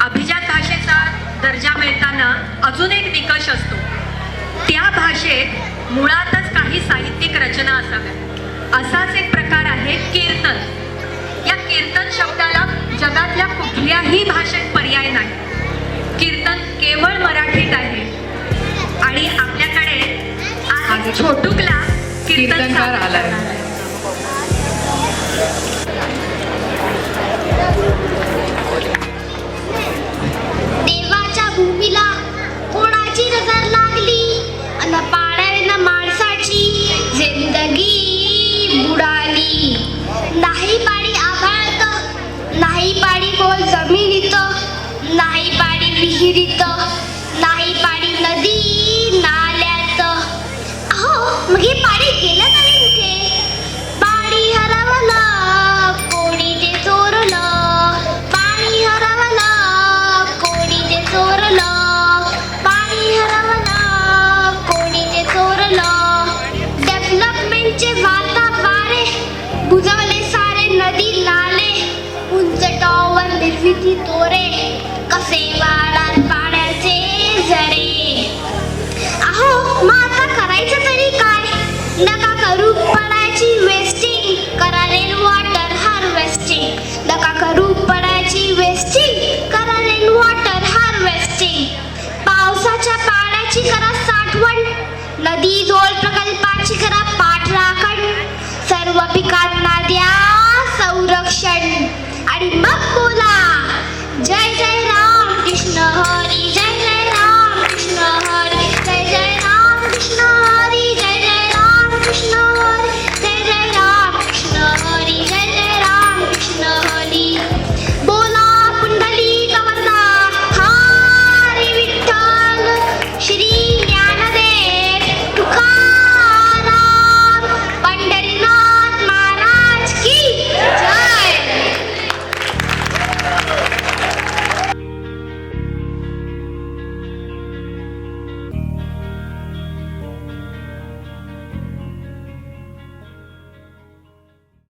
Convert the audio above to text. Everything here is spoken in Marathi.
अभिजात भाषेचा दर्जा मिळताना अजून एक निकष असतो. त्या भाषेत मुळातच काही साहित्यिक रचना असाव्या असाच एक प्रकार आहे कीर्तन. या कीर्तन शब्दाला जगातल्या कुठल्याही भाषेत पर्याय नाही. कीर्तन केवळ मराठीत आहे. आणि आपल्याकडे छोटुकला कीर्तन कीर्तनकार आलाय. विहिरीत नाही पाणी नदी नाल्यात. अहो मग हे पाणी गेलं तरी कुठे? पाणी हरवलं कोणी ते चोरलं. पाणी हरवलं कोणी ते चोरलं. पाणी हरवलं कोणी ते चोरलं. डेव्हलपमेंटचे वाता वारे बुजवले सारे नदी नाले. उंच टॉवर निर्मिती तोरे. कसे वाढात पाण्याचे झरे? अहो मग आता करायचं तरी काय? नका करू पडायची वेस्टिंग. करा रेन वॉटर हार्वेस्टिंग नका करू पडायची वेस्टिंग. करा रेन वॉटर हार्वेस्टिंग पावसाच्या पाण्याची करा साठवण. नदी जोड प्रकल्प